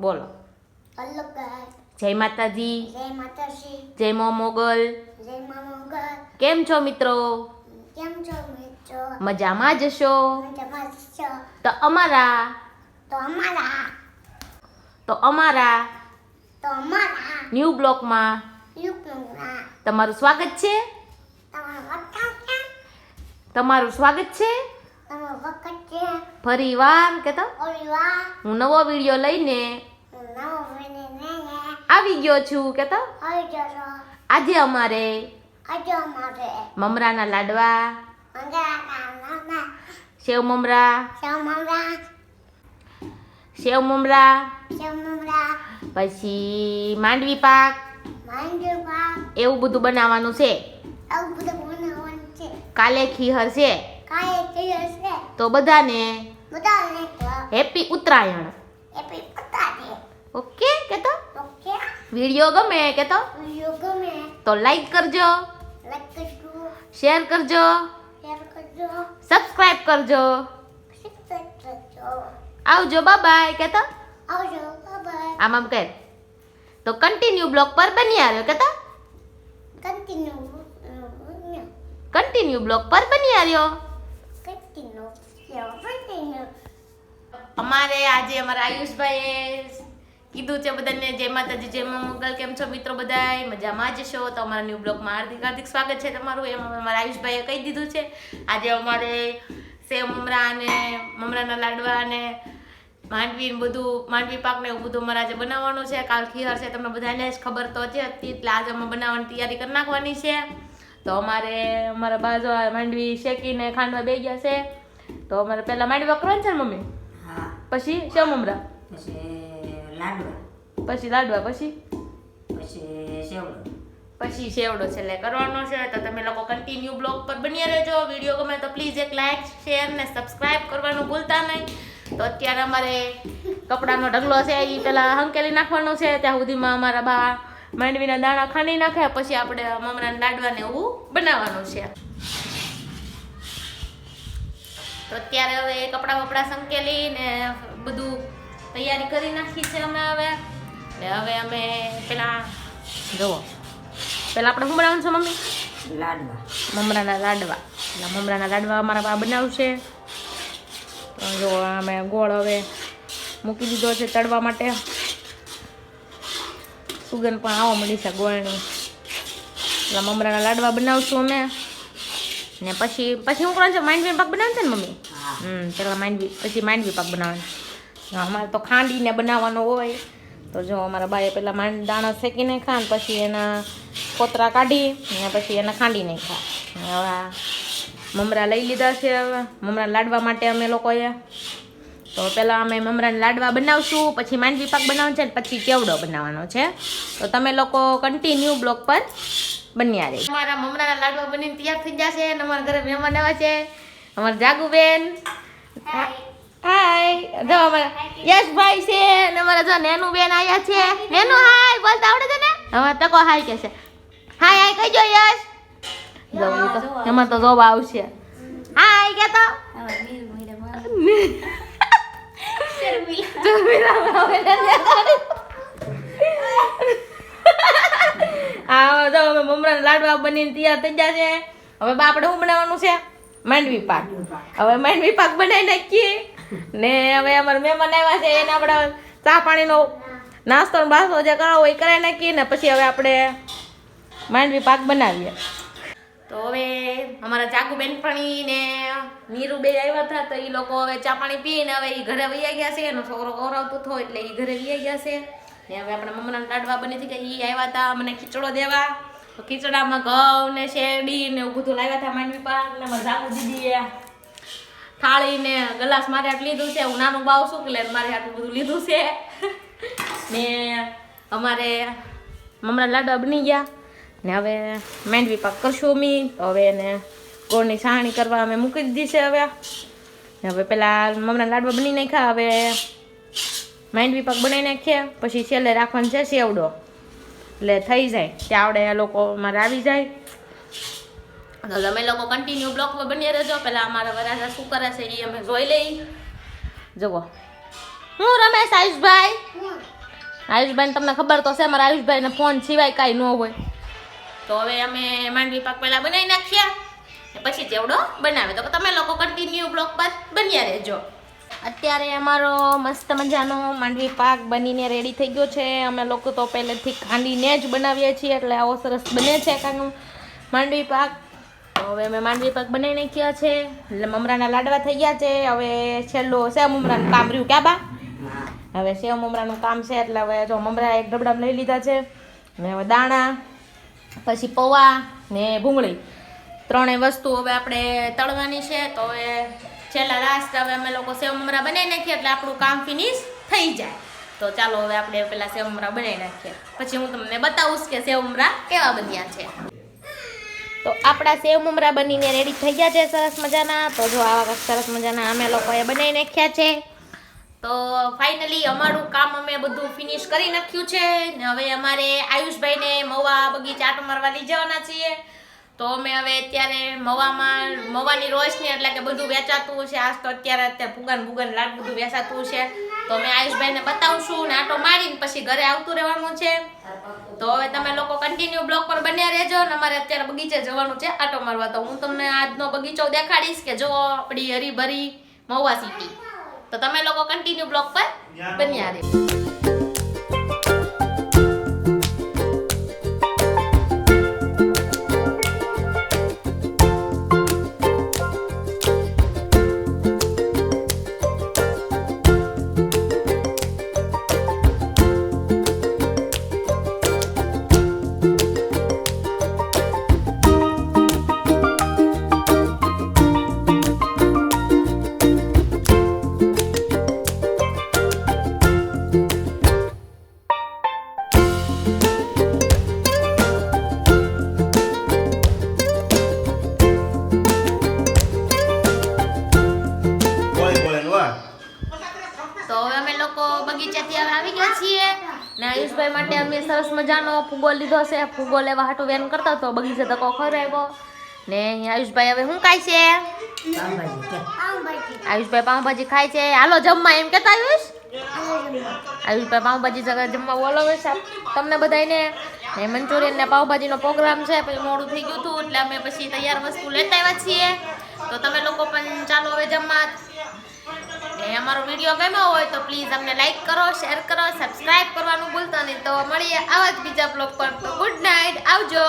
બોલો. જય માતાજી. જય માતાજી. જય મો મોગલ. જય મોગલ. કેમ છો મિત્રો? કેમ છો મિત્રો? મજામાં જશો મજામાં છો? તો અમારા. તો અમારા. તો અમારા તો અમારા. ન્યૂ બ્લોકમાં તમારું સ્વાગત છે તમારા વખત છે. તમારું સ્વાગત છે? તમારો વખત છે? ફરી વાર કે તો હું નવો વીડિયો લઈને આવી ગયો છું કે તો આજે અમારે મમરાના લાડવા. સેવ મમરા. સેવ મમરા. પછી માંડવી પાક. એવું બધું બનાવવાનું છે. કાલે ખીહર છે. તો બધાને હેપી ઉત્તરાયણ. ઓકે કે તો વીડિયો ગમે કે તો તો લાઈક કરજો. શેર કરજો. સબસ્ક્રાઇબ કરજો. આવજો બાય કે તો આવજો બાય આમ આમ કહે તો કન્ટિન્યુ બ્લોગ પર બની આવ્યો કે તો કન્ટિન્યુ કન્ટિન્યુ બ્લોક પર બની આવ્યો. કન્ટિન્યુ અમારે આજે અમારા આયુષભાઈએ કીધું છે બધાને, જય માતાજી, જય મંગલ, કેમ છો મિત્રો બધાય? મજામાં જ છો? તો અમારા ન્યૂ બ્લોગમાં હાર્દિક હાર્દિક સ્વાગત છે તમારું. એમ અમારા આયુષભાઈએ કહી દીધું છે. આજે અમારે સેવ મમરા અને મમરાના લાડવા અને માંડવી બધું, માંડવી પાક ને એવું બધું અમારે આજે બનાવવાનું છે. કાલ ખીર છે, તમને બધાને જ ખબર તો છે. એટલે આજે અમે બનાવવાની તૈયારી કરી નાખવાની છે. તો અમારે, અમારા બાજુ માંડવી શેકીને ખાંડવા બે ગયા છે. તો અમારે પહેલા માંડવી કરવાની છે ને મમ્મી? હા. પછી સેવ મમરા? પછી લાડવા. પછી લાડવા પછી? પછી શેવડો. પછી સેવડો છેલ્લે કરવાનો છે. તો તમે લોકો કન્ટિન્યુ બ્લોગ પર બન્યા રહેજો. વીડિયો ગમે તો પ્લીઝ એક લાઈક શેર ને સબસ્ક્રાઇબ કરવાનું ભૂલતા નહીં. તો અત્યારે અમારે કપડાનો ઢગલો છે એ પેલા હંકેલી નાખવાનો છે. ત્યાં સુધીમાં અમારા બા માંડવીના દાણા ખાંડી નાખ્યા. પછી આપણે મમરાના લાડવા ને એવું બનાવવાનું છે. તો અત્યારે હવે કપડાં વપડાં સંકેલી ને બધું તૈયારી કરી નાખી છે અમે હવે. ને હવે અમે પેલા જુઓ. પેલા આપણે બનાવવાનું છે મમ્મી? લાડવા. મમરાના લાડવા. એટલે મમરાના લાડવા અમારા બા બનાવશે. જો અમે ગોળ હવે મૂકી દીધો છે તળવા માટે. સુગંધ પણ આવો મળી છે ગોળની. એટલે મમરાના લાડવા બનાવશું અમે. ને પછી પછી હું કરવાનું છે માંડવી પાક બનાવે છે ને મમ્મી? હમ પેલા માંડવી પછી માંડવી પાક બનાવવાનો. અમારે તો ખાંડીને બનાવવાનો હોય. તો જો અમારા બાએ પેલા માંડ દાણા શેકીને ને પછી એના કોતરા કાઢી ને પછી એને ખાંડી ખા હવે મમરા લઈ લીધા છે હવે. મમરા લાડવા માટે અમે લોકોએ તો પહેલાં અમે મમરાના લાડવા બનાવશું પછી માંડવી પાક બનાવવાનો છે ને પછી કેવડો બનાવવાનો છે. તો તમે લોકો કન્ટિન્યુ બ્લોક પર બન્યા રહે અમારા મમરાના લાડવા બનીને તૈયાર થઈ જશે અને અમારા ઘરે મહેમાન આવ્યા છે. અમારા જાગુબેન. હાય જો અમારા યશભાઈ છે અને અમારા જો નેનુ બેન આવ્યા છે નેનુ હાય બોલતા આવડે છે ને? હવે તકો હાય કે છે. હાય હાય કહીજો યશ. જો એમાં તો જોવા આવશે. હાય કે તો હા જો લાડવા બનીને તૈયાર થઈ જશે હવે બા આપણે શું બનાવવાનું છે? માંડવી પાક. હવે માંડવી પાક બનાવી નાખીએ. ને હવે અમારા મહેમાન આવ્યા છે, એને આપણે ચા પાણીનો નાસ્તો બાસ્તો જે કરાવો એ કરાવી નાખીએ ને પછી હવે આપણે માંડવી પાક બનાવીએ. તો હવે અમારા ચાકુ બેનપણી ને નીરુબેન આવ્યા હતા, તો એ લોકો હવે ચા પાણી પીને હવે એ ઘરે વૈયા ગયા છે. એનો છોકરો ઓરાવતો હતો એટલે એ ઘરે વૈયા ગયા છે. ને હવે આપણા મમ્મીના લાડવા બની હતી કે એ આવ્યા હતા મને ખીચડો દેવા. ખીચડામાં ઘઉં ને શેરડી ને એવું બધું લાવ્યા હતા માંડવી પાક ને મારા જાકુ દીદીએ થાળી ને ગ્લાસ મારે આટલું લીધું છે, હું નાનું બાવ શું કે મારે આટલું બધું લીધું છે. ને અમારે મમરા લાડવા બની ગયા. ને હવે માંડવી પાક કરશું અમે. હવે એને ગોળની સાણી કરવા અમે મૂકી દીધી છે હવે. ને હવે પેલા મમરા લાડવા બની નાખ્યા, હવે માંડવી પાક બનાવી નાખીએ. પછી છેલ્લે રાખવાનું છે સેવડો એટલે થઈ જાય. ચાવડે આવડે એ લોકો અમારે આવી જાય. તો તમે લોકો કન્ટિન્યુ બ્લોકમાં બની રહેજો. પહેલાં અમારા વરાજા શું કરે છે એ અમે જોઈ લઈ જુઓ. હું રમેશ આયુષભાઈ? હું આયુષભાઈ તમને ખબર તો છે મારા આયુષભાઈને ફોન સિવાય કાંઈ ન હોય. તો હવે અમે માંડવી પાક પહેલાં બનાવી નાખ્યા. પછી ચેવડો બનાવે. તો તમે લોકો કન્ટિન્યુ બ્લોક પર બન્યા રહેજો. અત્યારે અમારો મસ્ત મજાનો માંડવી પાક બનીને રેડી થઈ ગયો છે. અમે લોકો તો પહેલેથી ખાંડીને જ બનાવીએ છીએ એટલે આવો સરસ બને છે કાંઈ માંડવી પાક. હવે અમે માંડવી પાક બનાવી નાખ્યા છે. એટલે મમરાના લાડવા થઈ ગયા છે. હવે છેલ્લો સેવ મમરાનું કામ રહ્યું. ક્યાં બા? હવે સેવ મમરાનું કામ છે એટલે હવે જો મમરા એક ડબડામાં લઈ લીધા છે. ને હવે દાણા, પછી પૌવા ને ભૂંગળી. ત્રણેય વસ્તુ હવે આપણે તળવાની છે. તો હવે છેલ્લા લાસ્ટ હવે અમે લોકો સેવ મમરા બનાવી નાખીએ એટલે આપણું કામ ફિનિશ થઈ જાય. તો ચાલો હવે આપણે પેલા સેવ મમરા બનાવી નાખીએ. પછી હું તમને બતાવું કે સેવ મમરા કેવા બન્યા છે. તો આપણા સેવ મમરા બનીને રેડી થઈ ગયા છે સરસ મજાના. તો જો આવા સરસ મજાના અમે લોકોએ બનાવી નાખ્યા છે. તો ફાઇનલી અમારું કામ અમે બધું ફિનિશ કરી નાખ્યું છે. ને હવે અમારે આયુષભાઈને મવા બગીચા આટો મારવા લઈ જવાના છીએ. તો અમે હવે અત્યારે મવામાં મવાની રોશની એટલે કે બધું વેચાતું છે. આજ તો અત્યારે અત્યારે ફુગાન ભૂગન લાડ બધું વેચાતું છે. તો અમે આયુષભાઈને બતાવશું ને આટો મારીને પછી ઘરે આવતું રહેવાનું છે. તો હવે તમે લોકો કન્ટિન્યુ બ્લોક પર બન્યા રહેજો ને અમારે અત્યારે બગીચે જવાનું છે આટો મારવા. તો હું તમને આજનો બગીચો દેખાડીશ કે જો આપણી હરીભરી મહુવા સિટી તો તમે લોકો કન્ટિન્યુ બ્લોક પર બન્યા રહેજો. ને આયુષભાઈ માટે અમે સરસ મજાનો ફૂગો લીધો છે. ફૂગો લેવા હાટું વેન કરતા તો બગીચે ધક્કો ખરાવ્યો ને આયુષભાઈ હવે શું ખાય છે? આયુષભાઈ પાઉંભાજી ખાય છે. હાલો જમવા એમ કેતા આયુષ? આયુષભાઈ પાઉંભાજી જગા જમવા બોલાવે છે. તમને બધાને ને મંચુરિયન ને પાઉંભાજીનો પ્રોગ્રામ છે. પછી મોડું થઈ ગયું હતું એટલે અમે પછી તૈયાર વસ્તુ લેતા આવ્યા છીએ. તો તમે લોકો પણ ચાલો હવે જમવા ને અમારો વીડિયો ગમ્યો હોય તો પ્લીઝ અમને લાઈક કરો શેર કરો સબસ્ક્રાઇબ કરવાનું ભૂલતા નહીં. તો મળીએ આવા જ બીજા બ્લોગ પર. તો ગુડ નાઇટ આવજો.